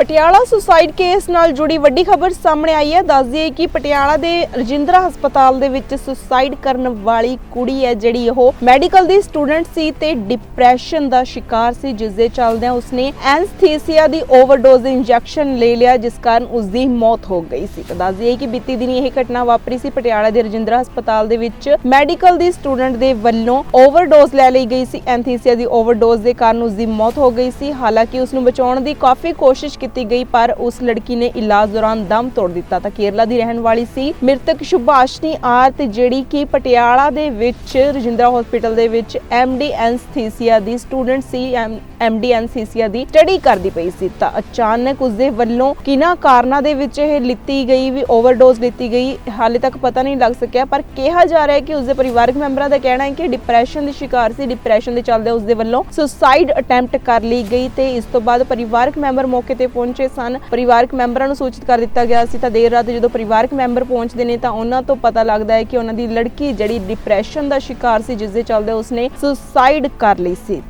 Patiala suicide case ਨਾਲ ਜੁੜੀ ਵੱਡੀ ਖਬਰ ਸਾਹਮਣੇ ਆਈ ਹੈ। ਦੱਸ ਦਈਏ ਕਿ ਪਟਿਆਲਾ ਦੇ ਰਜਿੰਦਰਾ ਹਸਪਤਾਲ ਦੇ ਵਿੱਚ ਸੁਸਾਈਡ ਕਰਨ ਵਾਲੀ ਕੁੜੀ ਹੈ ਜਿਹੜੀ ਉਹ ਮੈਡੀਕਲ ਦੀ ਸਟੂਡੈਂਟ ਸੀ ਤੇ ਡਿਪਰੈਸ਼ਨ ਦਾ ਸ਼ਿਕਾਰ ਸੀ, ਜਿਸ ਦੇ ਚੱਲਦਿਆਂ ਉਸਨੇ ਐਨਸਥੀਸੀਆ ਦੀ ਓਵਰਡੋਜ਼ ਇੰਜੈਕਸ਼ਨ ਲੈ ਲਿਆ, ਜਿਸ ਕਾਰਨ ਉਸ ਦੀ ਮੌਤ ਹੋ ਗਈ ਸੀ। ਤਾਂ ਦੱਸ ਦਈਏ ਕਿ ਬੀਤੀ ਦਿਨੀ ਇਹ ਘਟਨਾ ਵਾਪਰੀ ਸੀ। ਪਟਿਆਲਾ ਦੇ ਰਜਿੰਦਰਾ ਹਸਪਤਾਲ ਦੇ ਵਿੱਚ ਮੈਡੀਕਲ ਦੀ ਸਟੂਡੈਂਟ ਦੇ ਵੱਲੋਂ ਓਵਰਡੋਜ਼ ਲੈ ਲਈ ਗਈ ਸੀ। ਐਨਥੀਸੀਆ ਦੀ ਓਵਰਡੋਜ਼ ਦੇ ਕਾਰਨ ਉਸ ਦੀ ਮੌਤ ਹੋ ਗਈ ਸੀ। ਹਾਲਾਂਕਿ ਉਸ ਨੂੰ ਬਚਾਉਣ ਦੀ ਕਾਫੀ ਕੋਸ਼ਿਸ਼ ਕੀਤੀ ਕੀਤੀ ਗਈ, ਪਰ ਉਸ ਲੜਕੀ ਨੇ ਇਲਾਜ ਦੌਰਾਨ ਦਮ ਤੋੜ ਦਿੱਤਾ। ਤਾਂ ਕੇਰਲਾ ਦੀ ਰਹਿਣ ਵਾਲੀ ਸੀ ਮ੍ਰਿਤਕ ਸੁਭਾਸ਼ਨੀ ਆਰ ਤੇ ਜਿਹੜੀ ਕਿ ਪਟਿਆਲਾ ਦੇ ਵਿੱਚ, ਰਜਿੰਦਰਾ ਹਸਪੀਟਲ ਦੇ ਵਿੱਚ ਐਮਡੀ ਐਨਸਥੀਸੀਆ ਦੀ ਸਟੂਡੈਂਟ ਸੀ ਐਮਡੀ ਐਨਸਥੀਸੀਆ ਦੀ ਸਟੱਡੀ ਕਰਦੀ ਪਈ ਸੀ। ਤਾਂ ਅਚਾਨਕ ਉਸ ਦੇ ਵੱਲੋਂ ਕਿਨਾਂ ਕਾਰਨਾਂ ਦੇ ਵਿੱਚ ਇਹ ਲਿੱਤੀ ਗਈ ਵੀ ਓਵਰਡੋਜ਼ ਲਿੱਤੀ ਗਈ, ਹਾਲੇ ਤੱਕ ਪਤਾ ਨਹੀਂ ਲੱਗ ਸਕਿਆ, ਪਰ ਕਿਹਾ ਜਾ ਰਿਹਾ ਹੈ ਕਿ ਉਸ ਦੇ ਪਰਿਵਾਰਕ ਮੈਂਬਰਾਂ ਦਾ ਕਹਿਣਾ ਹੈ ਕਿ ਡਿਪਰੈਸ਼ਨ ਦੀ ਸ਼ਿਕਾਰ ਸੀ। ਡਿਪਰੈਸ਼ਨ ਦੇ ਚੱਲਦੇ ਉਸ ਦੇ ਵੱਲੋਂ ਸੁਸਾਈਡ ਅਟੈਂਪਟ ਕਰ ਲਈ ਗਈ ਤੇ ਇਸ ਤੋਂ ਬਾਅਦ ਪਰਿਵਾਰਕ ਮੈਂਬਰ ਮੌਕੇ ਤੇ ਪਹੁੰਚੇ ਸਨ। ਪਰਿਵਾਰਕ ਮੈਂਬਰਾਂ ਨੂੰ ਸੂਚਿਤ ਕਰ ਦਿੱਤਾ ਗਿਆ ਸੀ। ਤਾਂ ਦੇਰ ਰਾਤ ਜਦੋਂ ਪਰਿਵਾਰਕ ਮੈਂਬਰ ਪਹੁੰਚਦੇ ਨੇ, ਤਾਂ ਉਹਨਾਂ ਤੋਂ ਪਤਾ ਲੱਗਦਾ ਹੈ ਕਿ ਉਹਨਾਂ ਦੀ ਲੜਕੀ ਜਿਹੜੀ ਡਿਪਰੈਸ਼ਨ ਦਾ ਸ਼ਿਕਾਰ ਸੀ ਜਿਸ ਦੇ ਚੱਲਦੇ ਉਸਨੇ ਸੁਸਾਈਡ ਕਰ ਲਈ ਸੀ।